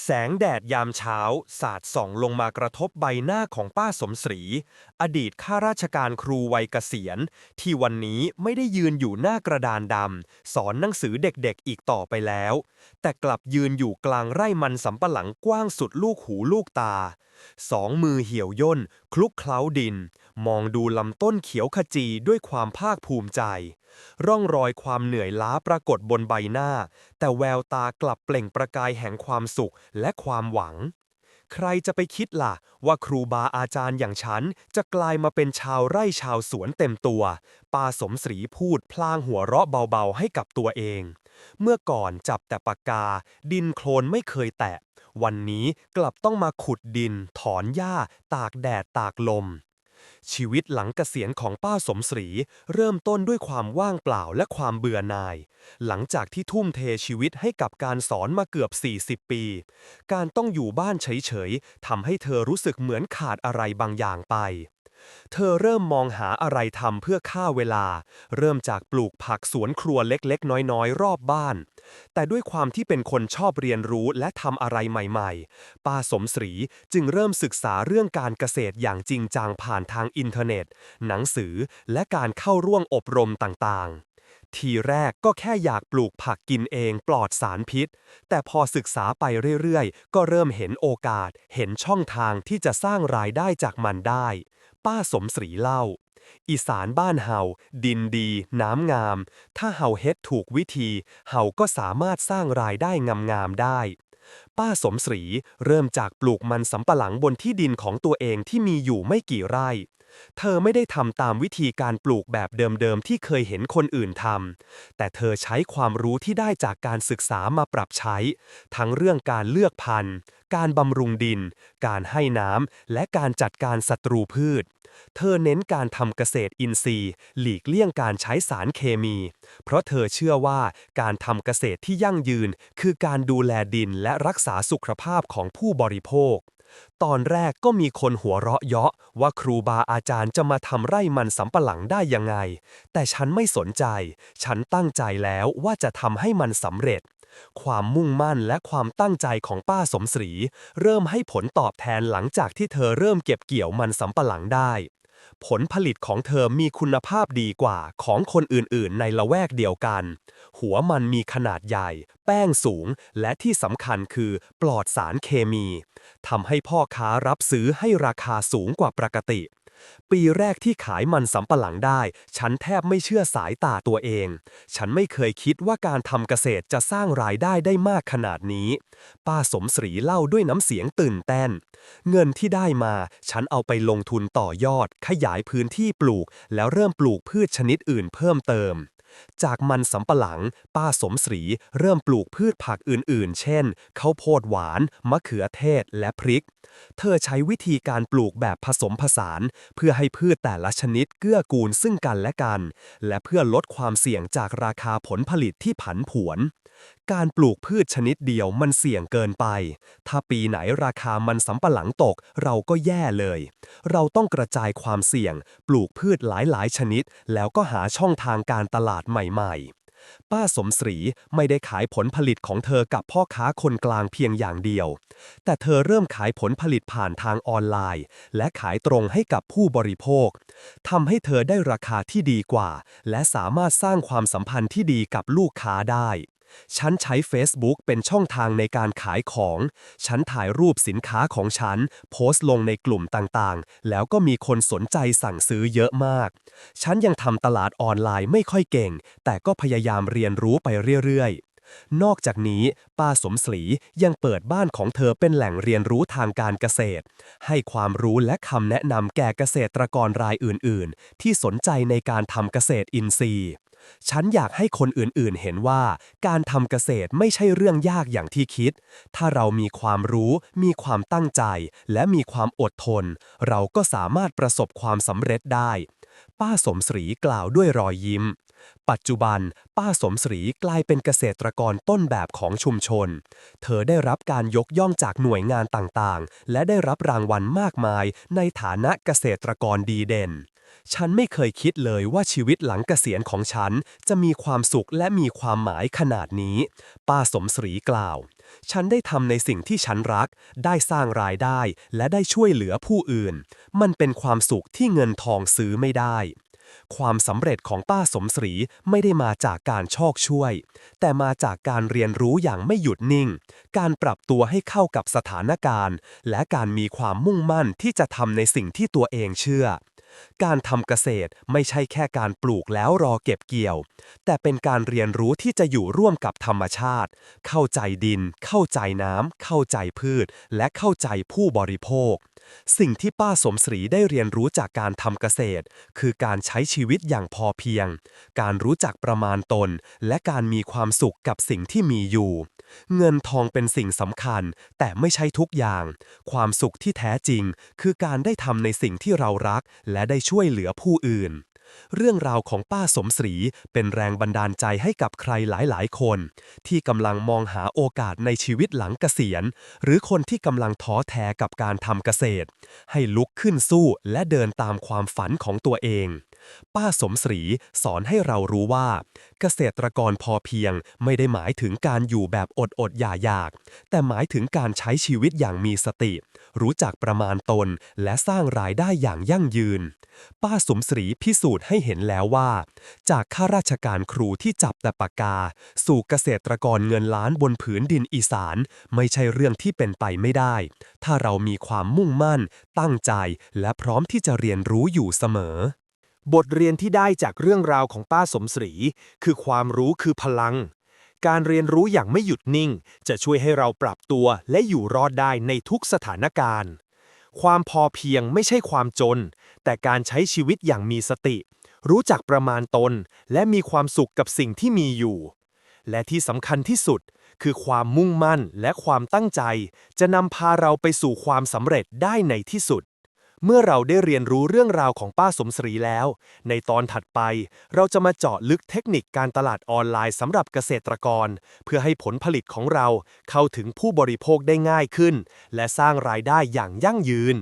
แสงแดดยามเช้า สาดส่องลงมากระทบใบหน้าของป้าสมศรี อดีตข้าราชการครูวัยเกษียณ ที่วันนี้ไม่ได้ยืนอยู่หน้ากระดานดำ สอนหนังสือเด็กๆอีกต่อไปแล้ว แต่กลับยืนอยู่กลางไร่มันสำปะหลังกว้างสุดลูกหูลูกตา สองมือเหี่ยวย่น คลุกเคล้าดิน มองดูลำต้นเขียวขจีด้วยความภาคภูมิใจ ร่องรอยความเหนื่อยล้าปรากฏบนใบหน้า แต่แววตากลับเปล่งประกายแห่งความสุขและความหวัง ใครจะไปคิดล่ะ ว่าครูบาอาจารย์อย่างฉัน จะกลายมาเป็นชาวไร่ชาวสวนเต็มตัว ปาสมศรีพูดพลางหัวเราะเบาๆให้กับตัวเอง เมื่อก่อนจับแต่ปากกา ดินโคลนไม่เคยแตะ วันนี้กลับต้องมาขุดดิน ถอนหญ้า ตากแดดตากลม ชีวิตหลังเกษียณของป้าสมศรี เริ่มต้นด้วยความว่างเปล่าและความเบื่อหน่าย หลังจากที่ทุ่มเทชีวิตให้กับการสอนมาเกือบ 40 ปี การต้องอยู่บ้านเฉยๆทำให้เธอรู้สึกเหมือนขาดอะไรบางอย่างไป เธอเริ่มมองหาอะไรทำเพื่อฆ่าเวลา เริ่มจากปลูกผักสวนครัวเล็กๆ น้อยๆ รอบบ้าน แต่ด้วยความที่เป็นคนชอบเรียนรู้และทำอะไรใหม่ๆ ป้าสมศรีจึงเริ่มศึกษาเรื่องการเกษตรอย่างจริงจังผ่านทางอินเทอร์เน็ต หนังสือและการเข้าร่วมอบรมต่างๆทีแรกก็แค่อยากปลูกผักกินเองปลอดสารพิษ แต่พอศึกษาไปเรื่อยๆ ก็เริ่มเห็นโอกาส เห็นช่องทางที่จะสร้างรายได้จากมันได้ ป้าสมศรีเล่า อีสานบ้านเฮาดินดี น้ำงาม ถ้าเฮาเฮ็ดถูกวิธี เฮาก็สามารถสร้างรายได้งามๆได้ ป้าสมศรีเริ่มจากปลูกมันสำปะหลังบนที่ดินของตัวเองที่มีอยู่ไม่กี่ไร่ เธอไม่ได้ทำตามวิธีการปลูกแบบเดิมๆ ที่เคยเห็นคนอื่นทำ แต่เธอใช้ความรู้ที่ได้จากการศึกษามาปรับใช้ ทั้งเรื่องการเลือกพันธุ์ การบำรุงดิน การให้น้ำ และการจัดการศัตรูพืช เธอเน้นการทำเกษตรอินทรีย์ หลีกเลี่ยงการใช้สารเคมี เพราะเธอเชื่อว่าการทำเกษตรที่ยั่งยืน คือการดูแลดินและรักษาสุขภาพของผู้บริโภค ตอนแรกก็มีคนหัวเราะเยาะว่าครูบาอาจารย์จะมาทำไร่มันสำปะหลังได้ยังไง แต่ฉันไม่สนใจ ฉันตั้งใจแล้วว่าจะทำให้มันสำเร็จ ความมุ่งมั่นและความตั้งใจของป้าสมศรี เริ่มให้ผลตอบแทนหลังจากที่เธอเริ่มเก็บเกี่ยวมันสำปะหลังได้ ผลผลิตของเธอมีคุณภาพดีกว่าของคนอื่นๆ ในละแวกเดียวกัน หัวมันมีขนาดใหญ่ แป้งสูง และที่สำคัญคือปลอดสารเคมีทำให้พ่อค้ารับซื้อให้ราคาสูงกว่าปกติ ปีแรกที่ขายมันสำปะหลังได้ ฉันแทบไม่เชื่อสายตาตัวเอง ฉันไม่เคยคิดว่าการทำเกษตรจะสร้างรายได้ได้มากขนาดนี้ ป้าสมศรีเล่าด้วยน้ำเสียงตื่นเต้น เงินที่ได้มา ฉันเอาไปลงทุนต่อยอด ขยายพื้นที่ปลูก แล้วเริ่มปลูกพืชชนิดอื่นเพิ่มเติม จากมันสำปะหลัง ป้าสมศรีเริ่มปลูกพืชผักอื่นๆ เช่นข้าวโพดหวาน มะเขือเทศ และพริก เธอใช้วิธีการปลูกแบบผสมผสาน เพื่อให้พืชแต่ละชนิดเกื้อกูลซึ่งกันและกัน และเพื่อลดความเสี่ยงจากราคาผลผลิตที่ผันผวน การปลูกพืชชนิดเดียวมันเสี่ยงเกินไป ถ้าปีไหนราคามันสำปะหลังตกเราก็แย่เลย เราต้องกระจายความเสี่ยง ปลูกพืชหลายๆ ชนิด แล้วก็หาช่องทางการตลาดใหม่ๆ ป้าสมศรีไม่ได้ขายผลผลิตของเธอกับพ่อค้าคนกลางเพียงอย่างเดียว แต่เธอเริ่มขายผลผลิตผ่านทางออนไลน์ และขายตรงให้กับผู้บริโภคทำให้เธอได้ราคาที่ดีกว่า และสามารถสร้างความสัมพันธ์ที่ดีกับลูกค้าได้ ฉันใช้ Facebook เป็นช่องทางในการขายของ ฉันถ่ายรูปสินค้าของฉัน โพสต์ลงในกลุ่มต่างๆ แล้วก็มีคนสนใจสั่งซื้อเยอะมาก ฉันยังทำตลาดออนไลน์ไม่ค่อยเก่ง แต่ก็พยายามเรียนรู้ไปเรื่อยๆนอกจากนี้ ป้าสมศรียังเปิดบ้านของเธอเป็นแหล่งเรียนรู้ทางการเกษตร ให้ความรู้และคำแนะนำแก่เกษตรกรรายอื่น ๆ ที่สนใจในการทำเกษตรอินทรีย์ ฉันอยากให้คนอื่นๆ เห็นว่า การทำเกษตรไม่ใช่เรื่องยากอย่างที่คิด ถ้าเรามีความรู้ มีความตั้งใจ และมีความอดทน เราก็สามารถประสบความสำเร็จได้ ป้าสมศรีกล่าวด้วยรอยยิ้ม ปัจจุบัน ป้าสมศรีกลายเป็นเกษตรกรต้นแบบของชุมชน เธอได้รับการยกย่องจากหน่วยงานต่างๆ และได้รับรางวัลมากมายในฐานะเกษตรกรดีเด่น ฉันไม่เคยคิดเลยว่าชีวิตหลังเกษียณของฉันจะมีความสุขและมีความหมายขนาดนี้ ป้าสมศรีกล่าว ฉันได้ทำในสิ่งที่ฉันรัก ได้สร้างรายได้ และได้ช่วยเหลือผู้อื่น มันเป็นความสุขที่เงินทองซื้อไม่ได้ ความสำเร็จของป้าสมศรีไม่ได้มาจากการชอกช่วย แต่มาจากการเรียนรู้อย่างไม่หยุดนิ่ง การปรับตัวให้เข้ากับสถานการณ์ และการมีความมุ่งมั่นที่จะทำในสิ่งที่ตัวเองเชื่อ การทำเกษตรไม่ใช่แค่การปลูกแล้วรอเก็บเกี่ยว แต่เป็นการเรียนรู้ที่จะอยู่ร่วมกับธรรมชาติ เข้าใจดิน เข้าใจน้ำเข้าใจพืช และเข้าใจผู้บริโภค สิ่งที่ป้าสมศรีได้เรียนรู้จากการทำเกษตร คือการใช้ชีวิตอย่างพอเพียง การรู้จักประมาณตน และการมีความสุขกับสิ่งที่มีอยู่ เงินทองเป็นสิ่งสำคัญ แต่ไม่ใช่ทุกอย่าง ความสุขที่แท้จริง คือการได้ทำในสิ่งที่เรารัก และได้ช่วยเหลือผู้อื่น เรื่องราวของป้าสมศรีเป็นแรงบันดาลใจให้กับใครหลายๆ คน ที่กำลังมองหาโอกาสในชีวิตหลังเกษียณ หรือคนที่กำลังท้อแท้กับการทำเกษตร ให้ลุกขึ้นสู้และเดินตามความฝันของตัวเอง ป้าสมศรีสอนให้เรารู้ว่า เกษตรกรพอเพียงไม่ได้หมายถึงการอยู่แบบอดอดอยาอยาก แต่หมายถึงการใช้ชีวิตอย่างมีสติ รู้จักประมาณตนและสร้างรายได้อย่างยั่งยืน ป้าสมศรีพิสูจน์ให้เห็นแล้วว่า จากข้าราชการครูที่จับแต่ปากกา สู่เกษตรกรเงินล้านบนผืนดินอีสาน ไม่ใช่เรื่องที่เป็นไปไม่ได้ ถ้าเรามีความมุ่งมั่น ตั้งใจและพร้อมที่จะเรียนรู้อยู่เสมอ บทเรียนที่ได้จากเรื่องราวของป้าสมศรี คือความรู้คือพลัง การเรียนรู้อย่างไม่หยุดนิ่ง จะช่วยให้เราปรับตัวและอยู่รอดได้ในทุกสถานการณ์ ความพอเพียงไม่ใช่ความจน แต่การใช้ชีวิตอย่างมีสติ รู้จักประมาณตน และมีความสุขกับสิ่งที่มีอยู่ และที่สำคัญที่สุด คือความมุ่งมั่นและความตั้งใจ จะนำพาเราไปสู่ความสำเร็จได้ในที่สุด เมื่อเราได้เรียนรู้เรื่องราวของป้าสมศรีแล้ว ในตอนถัดไป เราจะมาเจาะลึกเทคนิคการตลาดออนไลน์สำหรับเกษตรกร เพื่อให้ผลผลิตของเราเข้าถึงผู้บริโภคได้ง่ายขึ้น และสร้างรายได้อย่างยั่งยืน